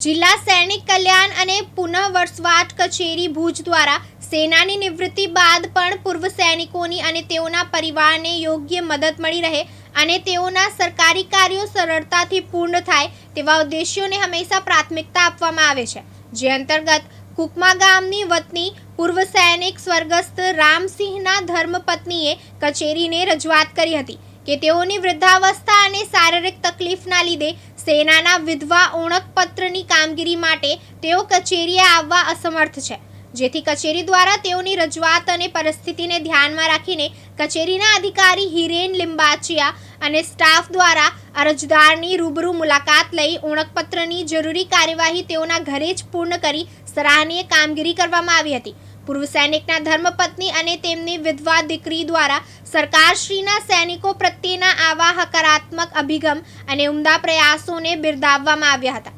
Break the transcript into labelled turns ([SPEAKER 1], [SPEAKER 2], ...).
[SPEAKER 1] જિલ્લા સૈનિક કલ્યાણ અને પુનઃવસવાટ કચેરી ભુજ દ્વારા સેનાની નિવૃત્તિ બાદ પણ પૂર્વ સૈનિકોની અને તેઓના પરિવારને યોગ્ય મદદ મળી રહે અને તેઓના સરકારી કાર્યો સરળતાથી પૂર્ણ થાય તેવા ઉદ્દેશ્યોને હંમેશા પ્રાથમિકતા આપવામાં આવે છે. જે અંતર્ગત કુકમા ગામની વતની પૂર્વ સૈનિક સ્વર્ગસ્થ રામસિંહના ધર્મપત્નીએ કચેરીને રજૂઆત કરી હતી કે તેઓની વૃદ્ધાવસ્થા અને શારીરિક તકલીફના લીધે સેનાના વિધવા ઓળખપત્રની કામગીરી માટે તેઓ કચેરીએ આવવા અસમર્થ છે. જેથી કચેરી દ્વારા તેઓની રજૂઆત અને પરિસ્થિતિને ધ્યાનમાં રાખીને કચેરીના અધિકારી હિરેન લિંબાચિયા અને સ્ટાફ દ્વારા અરજદારની રૂબરૂ મુલાકાત લઈ ઓળખપત્રની જરૂરી કાર્યવાહી તેઓના ઘરે જ પૂર્ણ કરી સરાહનીય કામગીરી કરવામાં આવી હતી. પૂર્વ સૈનિકના ધર્મપત્ની અને તેમની વિધવા દીકરી દ્વારા સરકારશ્રીના સૈનિકો પ્રત્યેના આવા હકારાત્મક અભિગમ અને ઉમદા પ્રયાસોને બિરદાવવામાં આવ્યા હતા.